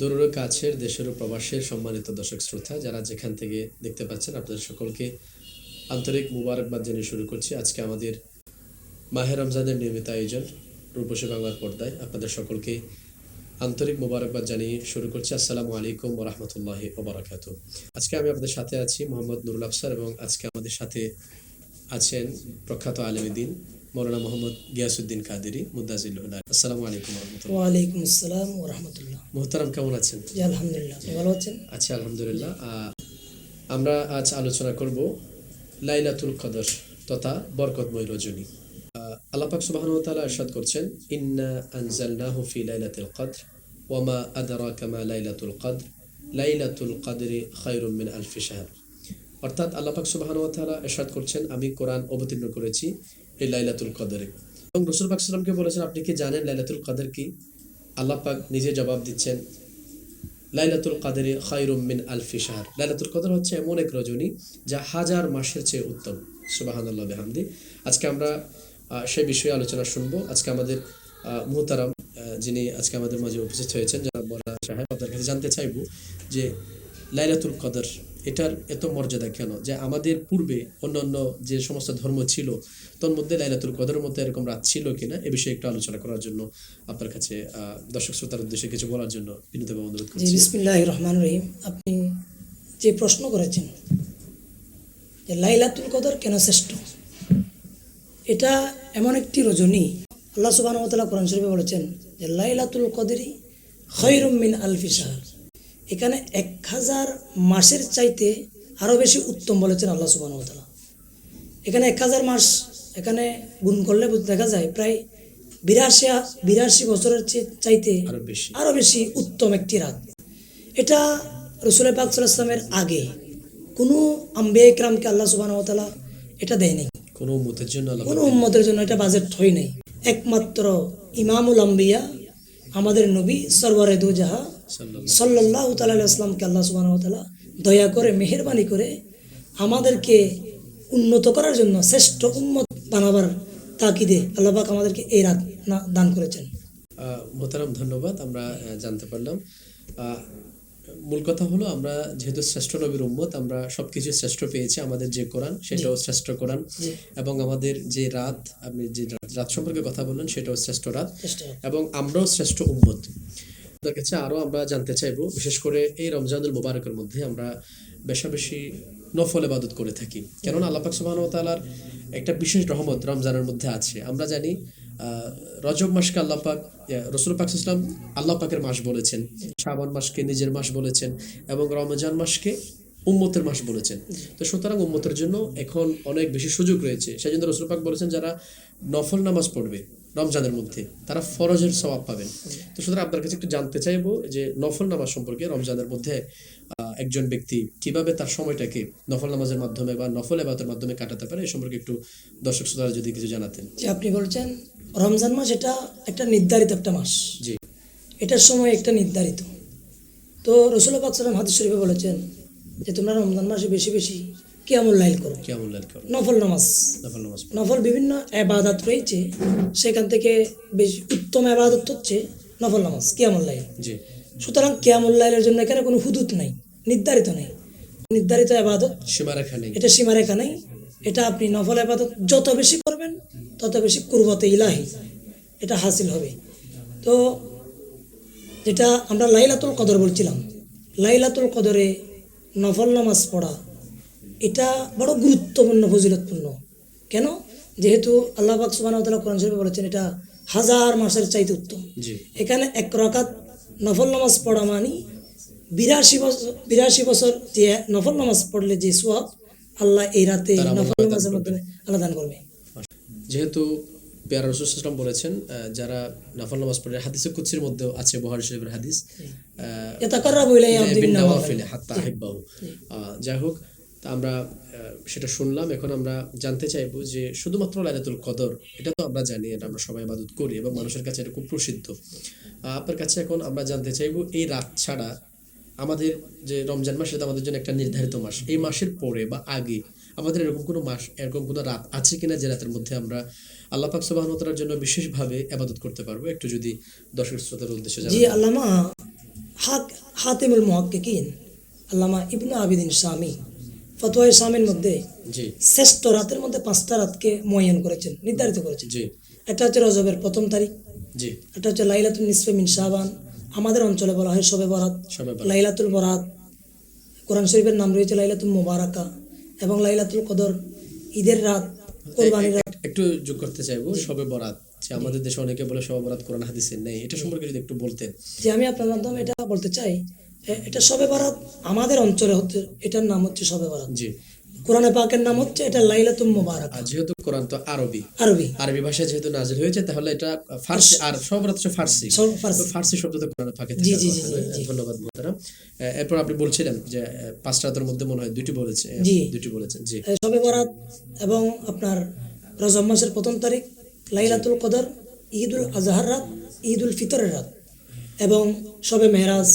দূরের কাছের দেশের ও প্রবাসের সম্মানিত দর্শক শ্রোতা, যারা যেখান থেকে দেখতে পাচ্ছেন, আপনাদের সকলকে আন্তরিক মুবারকবাদ জানিয়ে শুরু করছি। আজকে আমাদের মাহের রমজানের নিয়মিত আয়োজন রূপসী বাংলার পর্দায়। আপনাদের সকলকে আন্তরিক মুবারকবাদ জানিয়ে শুরু করছি। আসসালামু আলাইকুম ওরহমতুল্লাহি ওবরাকাত আজকে আমি আপনাদের সাথে আছি মোহাম্মদ নুরুল আফসার এবং আজকে আমাদের সাথে আছেন প্রখ্যাত আলমীদিন মৌলানা মোহাম্মদ গিয়াসুদ্দিন কাদেরি মুদাজিল্লাহ আসসালামু আলাইকুম রহমতুল্লাহ। ওয়ালাইকুম আসসালাম রহমতুল্লাহ। মোহতারাম কেমন আছেন? জি আলহামদুলিল্লাহ। ভালো আছেন? আচ্ছা আলহামদুলিল্লাহ। আমরা আজ আলোচনা করব লাইলাতুল কদর তথা বরকতময় রজনী। আহ, আল্লাহ পাক সুবহানাহু ইরশাদ করছেন ইন্না আনজালনাহু ফি লাইলাতিল কদর ওয়া মা আদরাকা মা লাইলাতুল কদর লাইলাতুল কদরি খায়রুম মিন আলফি শাহর। অর্থাৎ আল্লাহ পাক সুবহানাহু ওয়া করছেন, আমি কোরআন অবতীর্ণ করেছি এই লাইলাতুল কদরে। এবং রাসূল পাক সাল্লামকে বলেছেন, আপনি কি জানেন লাইলাতুল কদর কি? আল্লাহ পাক নিজে জবাব দিচ্ছেন, লাইলাতুল কাদেরে খায়রুম মিন আলফি শাহর। লাইলাতুল কদর হচ্ছে এমন এক রজনী যা হাজার মাসের চেয়ে উত্তম। সুবাহান্লাহ বেহামদি। আজকে আমরা সে বিষয়ে আলোচনা শুনব। আজকে আমাদের মুহতারাম যিনি আজকে আমাদের মাঝে উপস্থিত হয়েছেন, যারা বলা সাহেব আপনার কাছে জানতে চাইব যে লাইলাতুল কদর, এটার এত মর্যাদা কেন? যে আমাদের পূর্বে অন্য অন্য যে সমস্ত ধর্ম ছিল তোর মধ্যে লাইলাতুল কদরের মধ্যে এরকম রাত ছিল কিনা, এ বিষয়ে একটু আলোচনা করার জন্য আপনার কাছে দর্শক শ্রোতার উদ্দেশ্যে কিছু বলার জন্য বিনীতভাবে অনুরোধ করছি। বিসমিল্লাহ রহমান রহিম। আপনি যে প্রশ্ন করেছেন যে লাইলাতুল কদর কেন শ্রেষ্ঠ? এটা এমন একটি রজনী। আল্লাহ সুবাহ কোরআন শরীফে বলেছেন যে লাইলাতুল কদরি খৈরুম মিন আলফি এখানে এক হাজার মাসের চাইতে আরও বেশি উত্তম বলেছেন আল্লাহ সুবাহ এখানে এক হাজার মাস এখানে গুণ করলে দেখা যায় প্রায় বিরাশি বিরাশি বছরের চাইতে আরও বেশি। উত্তম একটি রাত। এটা রসুল পাক সাল্লামের আগে কোনো আম্বে ইকরামকে আল্লাহ সুবাহ এটা দেয়নি কোনো মতের জন্য কোনো উম্মতের জন্য এটা বাজেট হয় নাই। একমাত্র ইমামুল আম্বিয়া আমাদের নবী সরবরে দু জাহা সাল্লাল্লাহু সাল্লাহ তাল্লাহ আসলামকে আল্লাহ সুবাহ দয়া করে মেহরবানি করে আমাদেরকে উন্নত করার জন্য শ্রেষ্ঠ উন্মত বানাবার তাকিদে আল্লাহ পাক আমাদেরকে এই রাত না- দান করেছেন। আহ, মোহতারাম ধন্যবাদ আমরা জানতে পারলাম। মূল কথা হলো আমরা যেহেতু শ্রেষ্ঠ নবীর উম্মত আমরা সবকিছু শ্রেষ্ঠ পেয়েছি আমাদের যে কোরআন সেটাও শ্রেষ্ঠ কোরআন এবং আমাদের যে রাত আপনি যে রাত- রাত সম্পর্কে কথা বললেন সেটাও শ্রেষ্ঠ রাত। এবং আমরাও শ্রেষ্ঠ উম্মত। আপনার কাছে আরও আমরা জানতে চাইব, বিশেষ করে এই রমজানুল মুবারকের মধ্যে আমরা বেশা বেশি নফল ইবাদত করে থাকি। কেননা আল্লাহ পাক সুবহানাহু ওয়া তাআলার একটা বিশেষ রহমত রমজানের মধ্যে আছে। আমরা জানি রজব মাসকে আল্লাহ পাক রসুল পাক ইসলাম আল্লাহ পাকের মাস বলেছেন। শাবান মাসকে নিজের মাস বলেছেন এবং রমজান মাসকে উম্মতের মাস বলেছেন। তো সুতরাং উম্মতের জন্য এখন অনেক বেশি সুযোগ রয়েছে। সেই জন্য রসুল পাক বলেছেন, যারা নফল নামাজ পড়বে রমজানের মধ্যে তারা ফরজের সওয়াব পাবেন। তো সুতরাং আপনার কাছে একটু জানতে চাইব যে নফল নামাজ সম্পর্কে রমজানের মধ্যে একজন ব্যক্তি কীভাবে তার সময়টাকে নফল নামাজের মাধ্যমে বা নফল এবাতের মাধ্যমে কাটাতে পারে এই সম্পর্কে একটু দর্শক শ্রোতারা যদি কিছু জানাতেন। যে আপনি বলছেন রমজান মাস এটা একটা নির্ধারিত একটা মাস। জি। এটার সময় একটা নির্ধারিত। তো রসুল পাক সালাম হাদিস শরীফে বলেছেন যে তোমরা রমজান মাসে বেশি বেশি কেমন লাইল করো। কেমন লাল করো। নফল নামাজ। নফল নামাজ নফল বিভিন্ন আবাদত রয়েছে সেখান থেকে বেশি উত্তম আবাদত হচ্ছে নফল নামাজ কেমন লাইল। জি। সুতরাং কেমন লাইলের জন্য এখানে কোনো হুদুত নাই নির্ধারিত নেই। নির্ধারিত আবাদত সীমারেখা নেই। এটা সীমারেখা নেই। এটা আপনি নফল আবাদত যত বেশি করবেন তত বেশি কুরবতে ইলাহি এটা হাসিল হবে। তো যেটা আমরা লাইলাতুল কদর বলছিলাম লাইলাতুল কদরে নফল নামাজ পড়া এটা বড় গুরুত্বপূর্ণ ফজিলতপূর্ণ। কেন? যেহেতু আল্লাহ পাক সুবহানাহু কোরআন শরীফে বলেছেন এটা হাজার মাসের চাইতে উত্তম। এখানে এক রাকাত নফল নামাজ পড়া মানি বিরাশি বছর বিরাশি বছর যে নফল নামাজ পড়লে যে সোয়াব আল্লাহ এই রাতে নফল নামাজের। মাধ্যমে আল্লাহ দান করবে। যেহেতু পেয়ারা রসুল ইসলাম বলেছেন যারা নফল নামাজ পড়ে হাদিসে কুৎসির মধ্যেও আছে বহারি শরীফের হাদিস যাই হোক তা আমরা সেটা শুনলাম। এখন আমরা জানতে চাইব যে শুধুমাত্র লাইলাতুল কদর, এটা তো আমরা জানি, এটা আমরা সবাই ইবাদত করি এবং মানুষের কাছে এটা খুব প্রসিদ্ধ। আপনার কাছে এখন আমরা জানতে চাইব, এই রাত ছাড়া আমাদের যে রমজান মাস এটা আমাদের জন্য একটা নির্ধারিত মাস। এই মাসের পরে বা আগে আমাদের এরকম কোনো মাস, এরকম কোনো রাত আছে কিনা যে রাতের মধ্যে আমরা আল্লাহ পাক সুবাহতালার জন্য বিশেষভাবে আবাদত করতে পারব? একটু যদি দর্শক শ্রোতার উদ্দেশ্যে জি, আল্লামা হাতেমুল মহাক্কিন আল্লামা ইবনু আবিদিন শামি। ফতোয়া শামের মধ্যে শ্রেষ্ঠ রাতের মধ্যে পাঁচটা রাতকে ময়ন করেছেন নির্ধারিত করেছেন। একটা হচ্ছে রজবের প্রথম তারিখ। একটা হচ্ছে লাইলাতুল নিসফে মিন শাবান। আমাদের অঞ্চলে বলা হয় শবে বরাত। লাইলাতুল বরাত। কোরআন শরীফের নাম রয়েছে লাইলাতুল মোবারাকা এবং লাইলাতুল কদর। ঈদের রাত কোরবানির রাত। একটু যোগ করতে চাইব সবে বরাত। যে আমাদের দেশে অনেকে বলে সবে বরাত কোরআন হাদিসে নেই। এটা সম্পর্কে যদি একটু বলতেন। যে আমি আপনার মাধ্যমে এটা বলতে চাই এটা সবে বরাত আমাদের অঞ্চলে হচ্ছে এটার নাম হচ্ছে শবে বরাত। জি। কোরআনে পাকের নাম হচ্ছে এটা লাইলাতুল মোবারাকা। যেহেতু কোরআন তো আরবি। আরবি। আরবি ভাষায় যেহেতু নাজিল হয়েছে তাহলে এটা ফার্সি আর সব ফার্সি। সব ফার্সি। ফার্সি শব্দ তো কোরআনে ফাঁকে জি, জি, জি, ধন্যবাদ মোহতারাম। এরপর আপনি বলছিলেন যে আহ, পাঁচ রাতের মধ্যে মনে হয় দুটি বলেছে। দুটি বলেছেন জি। শবে বরাত এবং আপনার রজব মাসের প্রথম তারিখ লাইলাতুল কদর ঈদুল আজহার রাত ঈদুল ফিতরের রাত এবং সবে মেহরাজ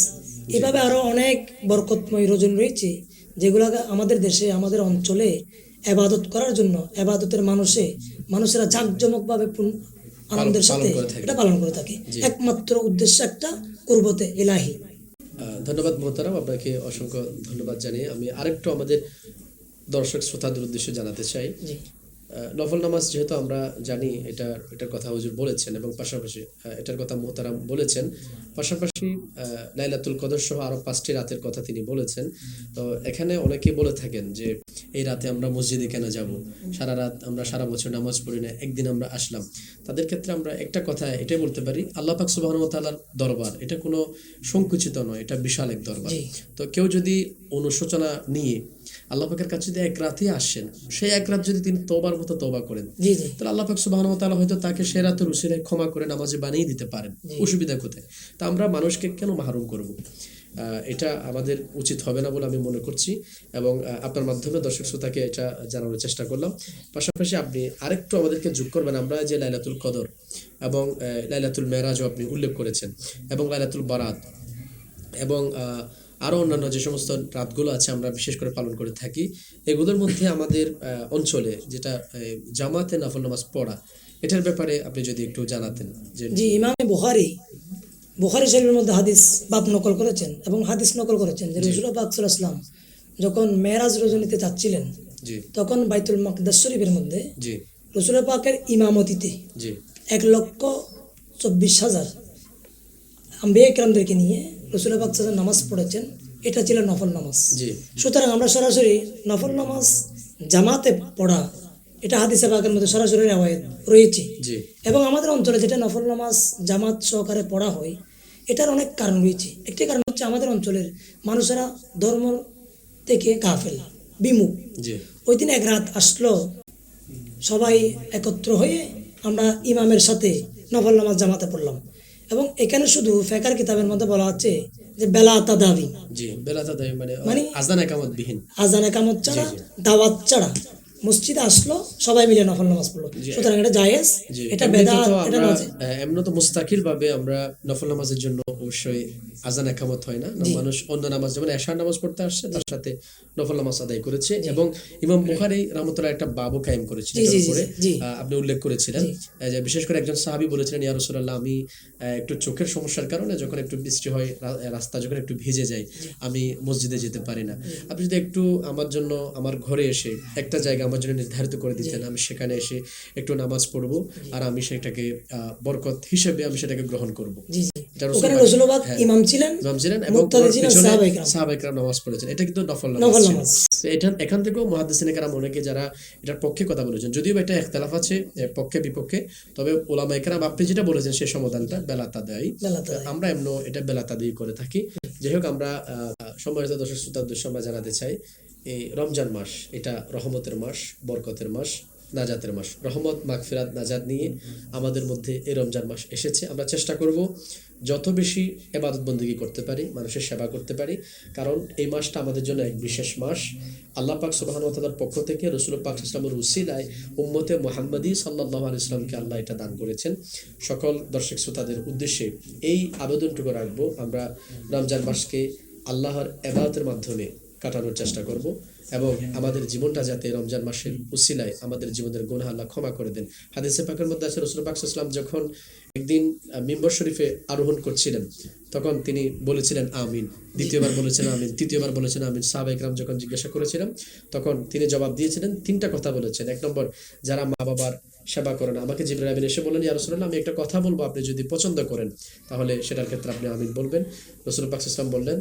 এভাবে আরও অনেক বরকতময় রোজন রয়েছে যেগুলো আমাদের দেশে আমাদের অঞ্চলে আবাদত করার জন্য আবাদতের মানুষে মানুষেরা জাঁকজমকভাবে আনন্দের সাথে এটা পালন করে থাকে। একমাত্র উদ্দেশ্য একটা কুরবতে এলাহি। ধন্যবাদ মোহতারাম আপনাকে অসংখ্য ধন্যবাদ জানিয়ে আমি আরেকটু আমাদের দর্শক শ্রোতাদের উদ্দেশ্যে জানাতে চাই। নফল নামাজ যেহেতু আমরা জানি এটা এটার কথা হুজুর বলেছেন এবং পাশাপাশি এটার কথা মোহতারাম বলেছেন। পাশাপাশি লাইলাতুল কদর সহ আরও পাঁচটি রাতের কথা তিনি বলেছেন। তো এখানে অনেকেই বলে থাকেন যে এই রাতে আমরা মসজিদে কেন যাব? সারা রাত আমরা সারা বছর নামাজ পড়ি না একদিন আমরা আসলাম। তাদের ক্ষেত্রে আমরা একটা কথা এটাই বলতে পারি আল্লাহ পাক সুবাহ তাআলার দরবার এটা কোনো সংকুচিত নয় এটা বিশাল এক দরবার। তো কেউ যদি অনুশোচনা নিয়ে আল্লাহ পাকের কাছে যদি এক রাতে আসেন সেই এক রাত যদি তিনি তোবার মতো তোবা করেন তাহলে আল্লাহ পাক সুবাহ তাআলা হয়তো তাকে সে রাতের উসিলায় ক্ষমা করে নামাজে বানিয়ে দিতে পারেন। অসুবিধা কোথায়? আমরা মানুষকে কেন মাহরুম করব? এটা আমাদের উচিত হবে না বলে আমি মনে করছি এবং আপনার মাধ্যমে দর্শক শ্রোতাকে এটা জানানোর চেষ্টা করলাম। পাশাপাশি আপনি আরেকটু আমাদেরকে যোগ করবেন আমরা যে লাইলাতুল কদর এবং লাইলাতুল মেরাজও আপনি উল্লেখ করেছেন এবং লাইলাতুল বারাত এবং আহ, আরও অন্যান্য যে সমস্ত রাতগুলো আছে আমরা বিশেষ করে পালন করে থাকি। এগুলোর মধ্যে আমাদের অঞ্চলে যেটা জামাতে নাফল নামাজ পড়া এটার ব্যাপারে আপনি যদি একটু জানাতেন যে ইমামে বুখারি বুখারি শরীফের মধ্যে হাদিস বাপ নকল করেছেন এবং হাদিস নকল করেছেন। যে রসুল ইসলাম যখন মেরাজ রজনীতে যাচ্ছিলেন তখন বাইতুল মকদাস শরীফের মধ্যে রসুল পাকের ইমামতিতে এক লক্ষ চব্বিশ হাজার আম্বিয়া ইকরামদেরকে নিয়ে রসুল পাক নামাজ পড়েছেন। এটা ছিল নফল নামাজ। সুতরাং আমরা সরাসরি নফল নামাজ জামাতে পড়া এটা হাদিসে পাকের মধ্যে সরাসরি রেওয়ায়ত রয়েছে। এবং আমাদের অঞ্চলে যেটা নফল নামাজ জামাত সহকারে পড়া হয় এটার অনেক কারণ রয়েছে। একটি কারণ হচ্ছে আমাদের অঞ্চলের মানুষেরা ধর্ম থেকে গাফেল বিমুখ। ওই দিন এক রাত আসলো সবাই একত্র হয়ে আমরা ইমামের সাথে নফল নামাজ জামাতে পড়লাম। এবং এখানে শুধু ফেকার কিতাবের মধ্যে বলা হচ্ছে যে বেলা তাদাবি। জি বেলাতা দেয় মানে মানে- আজান একামত বিহীন আজান একামত ছাড়া দাওয়াত ছাড়া। মসজিদে আসলো সবাই মিলে নফল নামাজ পড়ল। সুতরাং এটা জায়েজ এটা বেদা এটা আহ, এমনি তো মুস্তাকিল ভাবে আমরা নফল নামাজের জন্য অবশ্যই আজান একামত হয় না। মানুষ অন্য নামাজ যেমন এশার নামাজ পড়তে আসছে তার সাথে নফল নামাজ আদায় করেছে এবং ইমাম বুখারী রহমতুল্লাহ একটা বাবু কায়েম উপরে আপনি উল্লেখ করেছিলেন। যে বিশেষ করে একজন সাহাবী বলেছিলেন ইয়া রাসূলুল্লাহ আমি একটু চোখের সমস্যার কারণে যখন একটু বৃষ্টি হয় রাস্তা যখন একটু ভিজে যায় আমি মসজিদে যেতে পারি না। আপনি যদি একটু আমার জন্য আমার ঘরে এসে একটা জায়গা আমার জন্য নির্ধারিত করে দিতেন। আমি সেখানে এসে একটু নামাজ পড়ব আর আমি সেটাকে বরকত হিসেবে আমি সেটাকে গ্রহণ করব। জি জি। এটা রসুল ওখানে রসুলবাগ। ইমাম ছিলেন ইমাম ছিলেন এবং মুক্তাদি ওনার ছিলেন পিছনে সাহাবায়ে কেরাম। সাহাবায়ে কেরাম নামাজ পড়েছেন। এটা কিন্তু নফল নামাজ নফল ছিল। নামাজ। তো এটা এখান থেকেও মহাদ্দেসিনে কেরাম অনেকে যারা এটার পক্ষে কথা বলেছেন যদিও এটা একতলাফ আছে পক্ষে বিপক্ষে তবে আপনি যেটা বলেছেন সেই সমাধানটা বেলাতা দেয়। আমরা এমন এটা বেলাতা দিয়ে করে থাকি। যাই হোক আমরা আহ, সম্মানিত দর্শক শ্রোতার উদ্দেশ্যে আমরা জানাতে চাই। এই রমজান মাস, এটা রহমতের মাস, বরকতের মাস, নাজাতের মাস। রহমত, মাগফিরাত, নাজাত নিয়ে আমাদের মধ্যে এই রমজান মাস এসেছে। আমরা চেষ্টা করব যত বেশি এবাদত বন্দী করতে পারি, মানুষের সেবা করতে পারি, কারণ এই মাসটা আমাদের জন্য এক বিশেষ মাস। আল্লাহ পাক সুবাহ তালার পক্ষ থেকে রসুল পাক ইসলামের উসিলায় উম্মতে মোহাম্মদী সাল্লাহ ইসলামকে আল্লাহ এটা দান করেছেন। সকল দর্শক শ্রোতাদের উদ্দেশ্যে এই আবেদনটুকু রাখব। আমরা রমজান মাসকে আল্লাহর এবাদতের মাধ্যমে কাটানোর চেষ্টা করব এবং আমাদের জীবনটা যাতে রমজান মাসের উসিলায় আমাদের জীবনের গুনাহ আল্লাহ ক্ষমা করে দেন। হাদিসে পাকের মধ্যে আছে রসুল পাক ইসলাম যখন একদিন মিম্বর শরীফে আরোহণ করছিলেন, তখন তিনি বলেছিলেন, আমিন। দ্বিতীয়বার বলেছেন, আমিন। তৃতীয়বার বলেছেন, আমিন। সাহাবা ইকরাম যখন জিজ্ঞাসা করেছিলাম তখন তিনি জবাব দিয়েছিলেন, তিনটা কথা বলেছেন। এক নম্বর, যারা মা বাবার সেবা করেন আমাকে জিবরাইল আমিন এসে বললেন, ইয়া রাসূলুল্লাহ, আমি একটা কথা বলব, আপনি যদি পছন্দ করেন, তাহলে সেটার ক্ষেত্রে আপনি আমিন বলবেন। রসুল পাক ইসলাম বললেন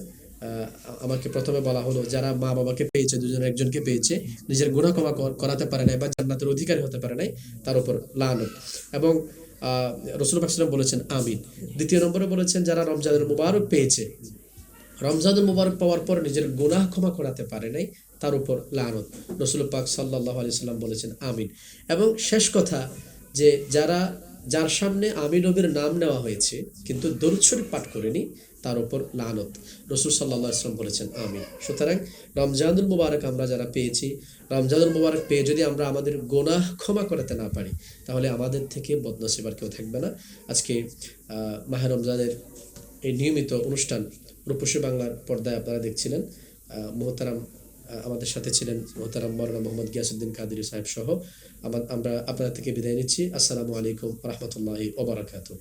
আমাকে প্রথমে বলা হলো, যারা মা বাবাকে পেয়েছে, দুজন একজনকে পেয়েছে, নিজের গুণা ক্ষমা করাতে পারে নাই বা জান্নাতের অধিকারী হতে পারে নাই, তার উপর লানত। এবং রসুল পাকসালাম বলেছেন, আমিন। দ্বিতীয় নম্বরে বলেছেন, যারা রমজানের মুবারক পেয়েছে, রমজানুল মুবারক পাওয়ার পর নিজের গুনাহ ক্ষমা করাতে পারে নাই, তার উপর লানত। রসুল পাক সাল্লাহ আলি সাল্লাম বলেছেন, আমিন। এবং শেষ কথা, যে যারা, যার সামনে আমি নবীর নাম নেওয়া হয়েছে, কিন্তু দরুদ শরীফ পাঠ করেনি তার উপর লানত। রসুল সাল্লাহ আসলাম বলেছেন আমি সুতরাং রমজানুল মুবারক আমরা যারা পেয়েছি, রমজানুল মুবারক পেয়ে যদি আমরা আমাদের গোনাহ ক্ষমা করাতে না পারি, তাহলে আমাদের থেকে বদনসিবার কেউ থাকবে না। আজকে মাহে রমজানের এই নিয়মিত অনুষ্ঠান রূপসী বাংলার পর্দায় আপনারা দেখছিলেন। মোহতারাম আমাদের সাথে ছিলেন মোহতারাম মৌলানা মোহাম্মদ গিয়াসুদ্দিন কাদির সাহেব সহ। আমরা আপনাদের থেকে বিদায় নিচ্ছি। আসসালামু আলাইকুম রহমতুল্লাহি ওবরাকাতু